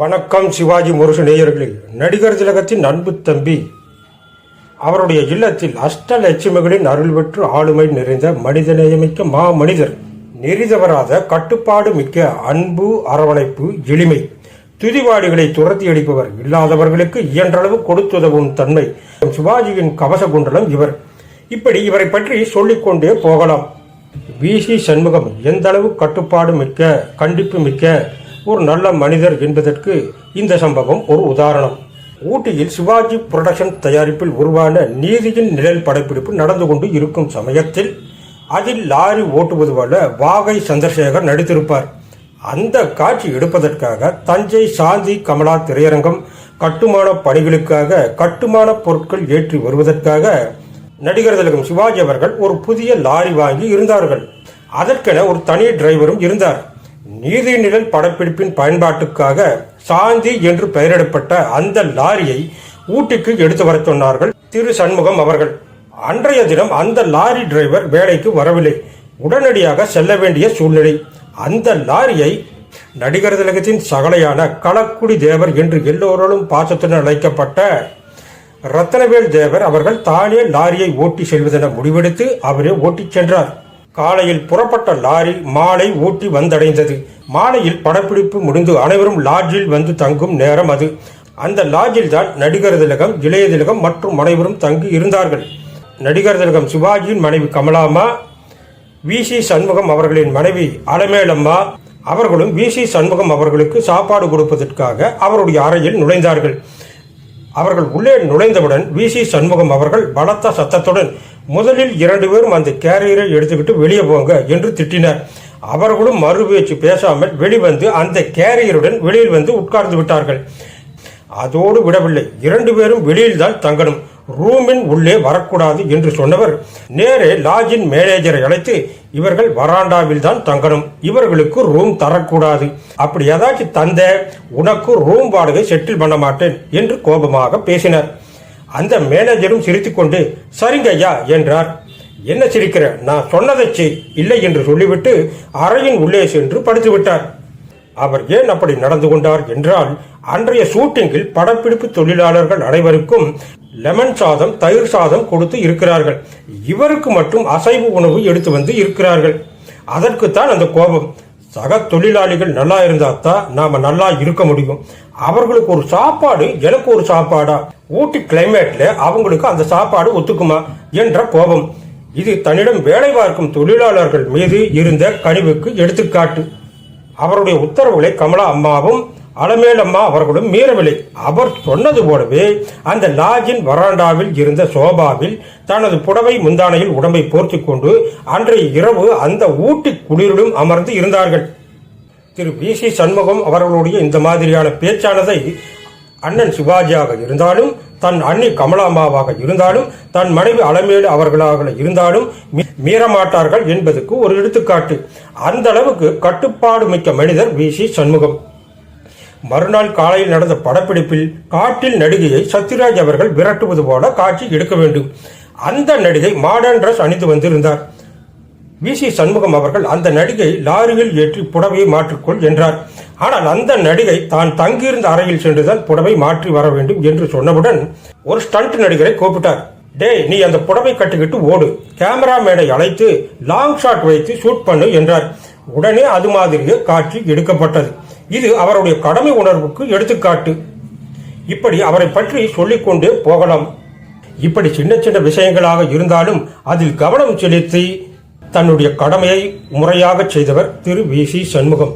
வணக்கம் சிவாஜி முரசு நேயர்களில் நடிகர் திலகத்தின் அன்பு தம்பி. அவருடைய இல்லத்தில் அஷ்டலட்சுமிகளின் அருள் பெற்று ஆளுமை நிறைந்த மனிதநேயமிக்க மா மனிதர் நெறிதவராத கட்டுப்பாடு மிக்க அன்பு அரவணைப்பு எளிமை துதிவாடிகளை துரத்தி அடிப்பவர் இல்லாதவர்களுக்கு இயன்றளவு கொடுத்துதவும் தன்மை. சிவாஜியின் கவச குண்டலம் இவர். இப்படி இவரை பற்றி சொல்லிக்கொண்டே போகலாம். விசி சண்முகம் எந்தளவு கட்டுப்பாடு மிக்க கண்டிப்பு மிக்க ஒரு நல்ல மனிதர் என்பதற்கு இந்த சம்பவம் ஒரு உதாரணம். ஊட்டியில் சிவாஜி புரொடக்ஷன் தயாரிப்பில் உருவான நீதியின் நிழல் படப்பிடிப்பு நடந்து கொண்டு இருக்கும் சமயத்தில் அதில் லாரி ஓட்டுவது போல வாகை சந்திரசேகர் நடித்திருப்பார். அந்த காட்சி எடுப்பதற்காக தஞ்சை சாந்தி கமலா திரையரங்கம் கட்டுமான பணிகளுக்காக கட்டுமான பொருட்கள் ஏற்றி வருவதற்காக நடிகர் திலகம் சிவாஜி அவர்கள் ஒரு புதிய லாரி வாங்கி இருந்தார்கள். அதற்கென ஒரு தனி டிரைவரும் இருந்தார். நீதி நிழல் படப்பிடிப்பின் பயன்பாட்டுக்காக சாந்தி என்று பெயரிடப்பட்ட அந்த லாரியை ஊட்டிக்கு எடுத்து வரச் சொன்னார்கள் திரு சண்முகம் அவர்கள். அன்றைய தினம் அந்த லாரி டிரைவர் வேலைக்கு வரவில்லை. உடனடியாக செல்ல வேண்டிய சூழ்நிலை. அந்த லாரியை நடிகர் திலகத்தின் சகலையான களக்குடி தேவர் என்று எல்லோராலும் பாசத்துடன் அழைக்கப்பட்ட ரத்தனவேல் தேவர் அவர்கள் தானே லாரியை ஓட்டி செல்வதென முடிவெடுத்து அவரே ஓட்டிச் சென்றார். காலையில் புறப்பட்ட லாரி மாலை ஊட்டி வந்தடைந்தது. மாலையில் படப்பிடிப்பு முடிந்து அனைவரும் லாட்ஜில் வந்து தங்கும் நேரம் அது. அந்த லாட்ஜில் தான் நடிகர் திலகம் இளைய திலகம் மற்றும் அனைவரும் தங்கி இருந்தார்கள். நடிகர் திலகம் சிவாஜியின் மனைவி கமலாமா வி. சி. சண்முகம் அவர்களின் மனைவி அலமேலம்மா அவர்களும் வி. சி. சண்முகம் அவர்களுக்கு சாப்பாடு கொடுப்பதற்காக அவருடைய அறையில் நுழைந்தார்கள். அவர்கள் உள்ளே நுழைந்தவுடன் வி. சி. சண்முகம் அவர்கள் பலத்த சத்தத்துடன் முதலில் இரண்டு பேரும் அந்த கேரியரை எடுத்துக்கிட்டு வெளியே போங்க என்று திட்டினர். அவர்களும் மறுபேச்சு பேசாமல் வெளிவந்து அந்த கேரியருடன் வெளியில் வந்து உட்கார்ந்து விட்டார்கள். அதோடு விடவில்லை. இரண்டு பேரும் வெளியில் தான் தங்கணும். ரூமின் உள்ளே வரக்கூடாது என்று சொன்னவர். நேரே லாட்ஜின் மேனேஜரை அழைத்து இவர்கள் வராண்டாவில் தான் தங்கணும். இவர்களுக்கு ரூம் தரக்கூடாது. அப்படி ஏதாச்சும் தந்த உனக்கு ரூம் வாடகை செட்டில் பண்ண மாட்டேன் என்று கோபமாக பேசினார். அந்த மேனேஜரும் சிரித்துக்கொண்டு சரிங்க ஐயா என்றார். என்ன சிரிக்கிற? நான் சொன்னதை செய் இல்லை என்று சொல்லிவிட்டு அறையின் உள்ளே சென்று படுத்துவிட்டார். அவர் ஏன் அப்படி நடந்து கொண்டார்? என்றால் அன்றைய ஷூட்டிங்கில் படப்பிடிப்பு தொழிலாளர்கள் அனைவருக்கும் லெமன் சாதம் தயிர் சாதம் கொடுத்து இருக்கிறார்கள். இவருக்கு மட்டும் அசைவு உணவு எடுத்து வந்து இருக்கிறார்கள். அதற்குத்தான் அந்த கோபம். சக தொழிலாளிகள் நல்லா இருந்தா தான் நாம நல்லா இருக்க முடியும். அவர்களுக்கு ஒரு சாப்பாடு எனக்கு ஒரு சாப்பாடா? ஊட்டி கிளைமேட்ல அவங்களுக்கு அந்த சாப்பாடு ஒத்துக்குமா? என்ற கோபம். இது தன்னிடம் வேலை பார்க்கும் தொழிலாளர்கள் மீது இருந்த கனிவுக்கு எடுத்துக்காட்டு. அவருடைய உத்தரவுகளை கமலா அம்மாவும் அலமேலம்மா அவர்களும் மீறவில்லை. அவர் சொன்னது போலவே அந்த லாஜின் வராண்டாவில் இருந்த சோபாவில் தனது புடவை முந்தானையில் உடம்பை போர்த்தி கொண்டு அன்றைய இரவு அந்த ஊட்டி குளிரிலும் அமர்ந்து இருந்தார்கள். திரு வி. சி. சண்முகம் அவர்களுடைய இந்த மாதிரியான பேச்சானதை அண்ணன் சிவாஜியாக இருந்தாலும் தன் அண்ணி கமலாமாவாக இருந்தாலும் தன் மனைவி அலமேலு அவர்களாக இருந்தாலும் மீ- மீறமாட்டார்கள் என்பதுக்கு ஒரு எடுத்துக்காட்டு. அந்த அளவுக்கு கட்டுப்பாடு மிக்க மனிதர் வி. சி. சண்முகம். மறுநாள் காலையில் நடந்த படப்பிடிப்பில் காட்டில் நடிகையை சத்யராஜ் அவர்கள் விரட்டுவது போல காட்சி எடுக்க வேண்டும். அந்த நடிகை மாடர்ன் ட்ரெஸ் அணிந்து வந்திருந்தார். வி. சி. சண்முகம் அவர்கள் அந்த நடிகை லாரியில் ஏற்றி புடவையை மாற்றிக்கொள் என்றார். ஆனால் அந்த நடிகை தான் தங்கியிருந்த அறையில் சென்றுதான் புடவை மாற்றி வர வேண்டும் என்று சொன்னவுடன் ஒரு ஸ்டண்ட் நடிகரை கூப்பிட்டார். டேய் நீ அந்த புடவை கட்டிக்கிட்டு ஓடு. கேமராமேனை அழைத்து லாங் ஷாட் வைத்து ஷூட் பண்ணு என்றார். உடனே அது மாதிரியே காட்சி எடுக்கப்பட்டது. இது அவருடைய கடமை உணர்வுக்கு எடுத்துக்காட்டு. இப்படி அவரை பற்றி சொல்லிக்கொண்டே போகலாம். இப்படி சின்ன சின்ன விஷயங்களாக இருந்தாலும் அதில் கவனம் செலுத்தி தன்னுடைய கடமையை முறையாக செய்தவர் திரு வி. சி. சண்முகம்.